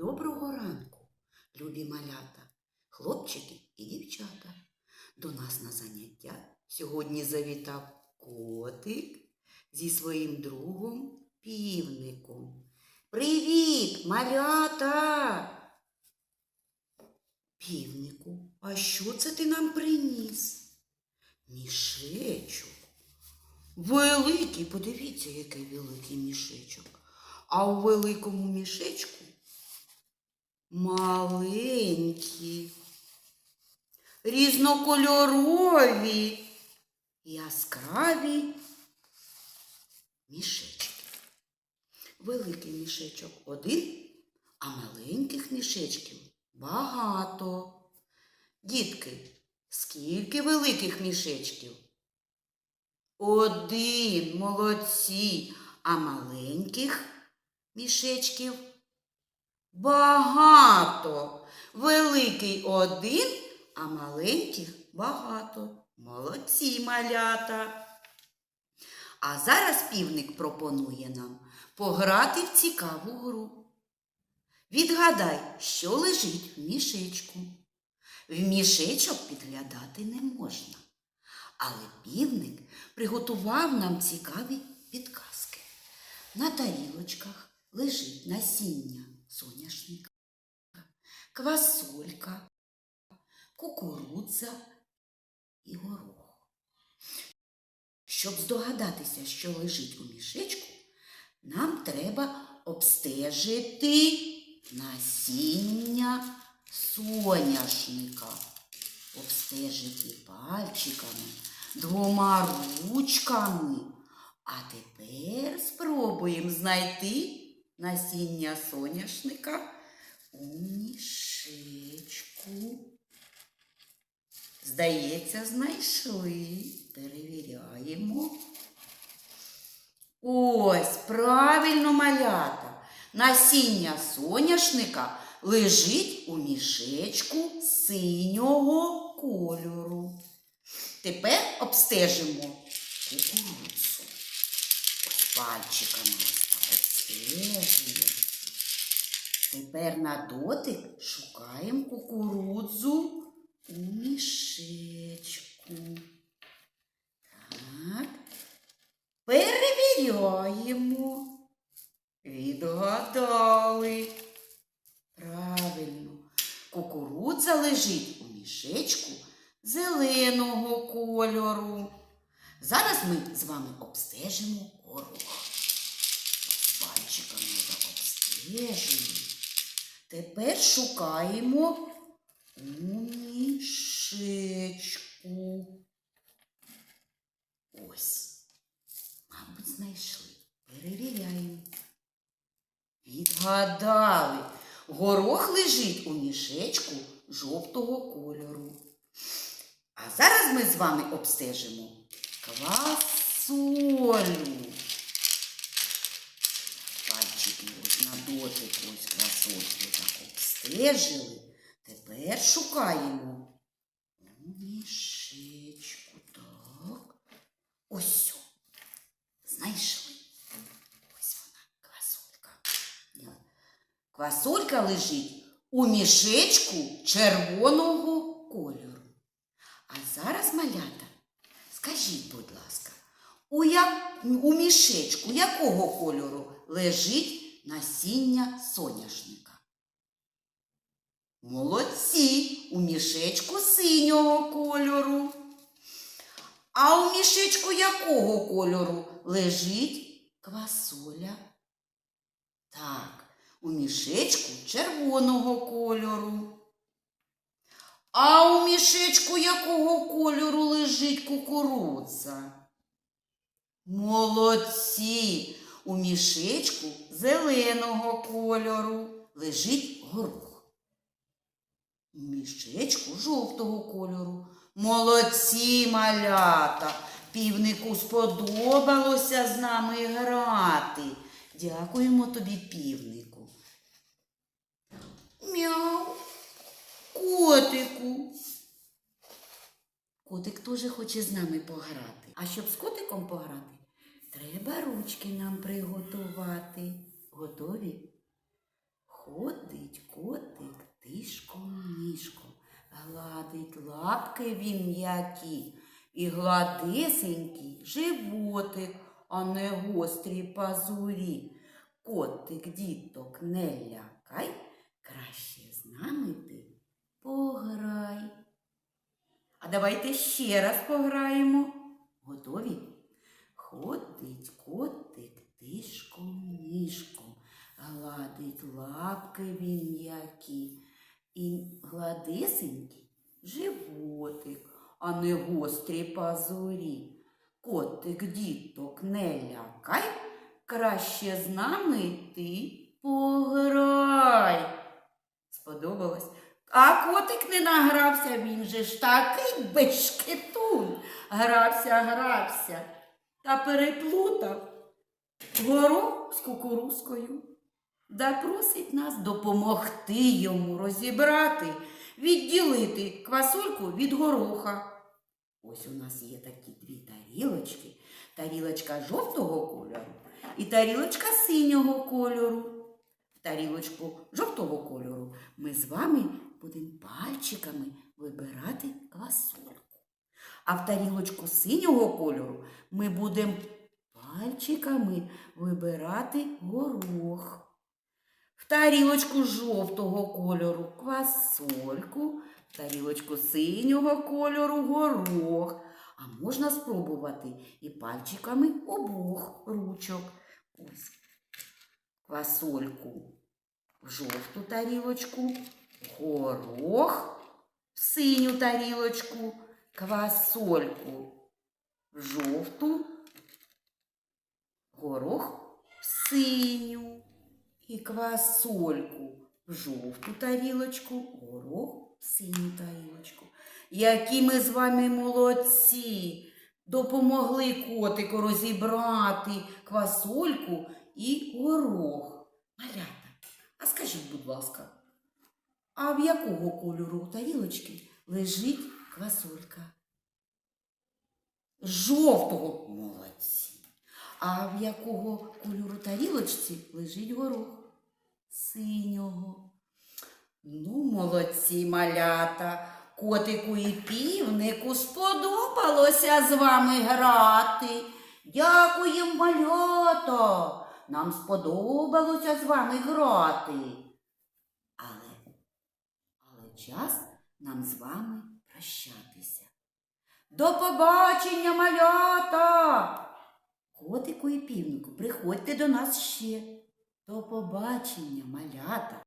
Доброго ранку, любі малята, хлопчики і дівчата. До нас на заняття сьогодні завітав котик зі своїм другом півником. Привіт, малята! Півнику, а що це ти нам приніс? Мішечок. Великий, подивіться, який великий мішечок. А у великому мішечку маленькі, різнокольорові, яскраві мішечки. Великий мішечок один, а маленьких мішечків багато. Дітки, скільки великих мішечків? Один, молодці, а маленьких мішечків багато. Великий один, а маленьких багато. Молодці малята. А зараз півник пропонує нам пограти в цікаву гру. Відгадай, що лежить в мішечку. В мішечок підглядати не можна. Але півник приготував нам цікаві підказки. На тарілочках лежить насіння соняшника, квасолька, кукурудза і горох. Щоб здогадатися, що лежить у мішечку, нам треба обстежити насіння соняшника. Обстежити пальчиками, двома ручками. А тепер спробуємо знайти насіння соняшника у мішечку. Здається, знайшли. Перевіряємо. Ось, правильно малята. Насіння соняшника лежить у мішечку синього кольору. Тепер обстежимо кукурудзу. Ось пальчиками обстежуємо. Тепер на дотик шукаємо кукурудзу у мішечку. Так. Перевіряємо. Відгадали. Правильно. Кукурудза лежить у мішечку зеленого кольору. Зараз ми з вами обстежимо горох. Пальчиками його обстежуємо. Тепер шукаємо мішечку. Ось. Мабуть, знайшли. Перевіряємо. Відгадали. Горох лежить у мішечку жовтого кольору. А зараз ми з вами обстежимо квасолю. Пальчики ось на дотик ось квасольку так. Тепер шукаємо мішечку. Так. Ось. Знайшли. Ось вона, квасолька. Квасолька лежить у мішечку червоного кольору. А зараз, малята, скажіть, будь ласка, у, як, у мішечку якого кольору лежить насіння соняшника? Молодці, у мішечку синього кольору. А у мішечку якого кольору лежить квасоля? Так, у мішечку червоного кольору. А у мішечку якого кольору лежить кукурудза? Молодці! У мішечку зеленого кольору лежить горох. Мішечку жовтого кольору. Молодці малята! Півнику сподобалося з нами грати. Дякуємо тобі, півнику. Мяу. Котику. Котик теж хоче з нами пограти. А щоб з котиком пограти, треба ручки нам приготувати. Готові? Ходить Гладить лапки він м'які і гладисенький животик, а не гострі пазурі. Котик діток не лякай, краще з нами ти пограй. А давайте ще раз пограємо. Готові? Ходить котик тишком ніжком, гладить лапки він м'які, і гладисенький животик, а не гострі пазурі. Котик діток не лякай, краще з нами ти пограй. Сподобалось? А котик не награвся, він же ж такий бешкетун. Грався, грався та переплутав горох з кукурузкою. Да просить нас допомогти йому розібрати, відділити квасольку від гороха. Ось у нас є такі дві тарілочки. Тарілочка жовтого кольору і тарілочка синього кольору. В тарілочку жовтого кольору ми з вами будемо пальчиками вибирати квасольку. А в тарілочку синього кольору ми будемо пальчиками вибирати горох. Тарілочку жовтого кольору квасольку, тарілочку синього кольору горох. А можна спробувати і пальчиками обох ручок. Ось квасольку в жовту тарілочку, горох в синю тарілочку, квасольку в жовту, горох в синю і квасольку в жовту тарілочку, горох в синю тарілочку. Які ми з вами молодці! Допомогли котику розібрати квасольку і горох. Малята, а скажіть, будь ласка, а в якого кольору тарілочки лежить квасолька? Жовтого молодці. А в якого кольору тарілочці лежить горох? Синього. Ну, молодці малята. Котику і півнику сподобалося з вами грати. Дякуємо, малята. Нам сподобалося з вами грати. Але, але час нам з вами прощатися. До побачення, малята! Котику і півнику, приходьте до нас ще. До побачення, малята!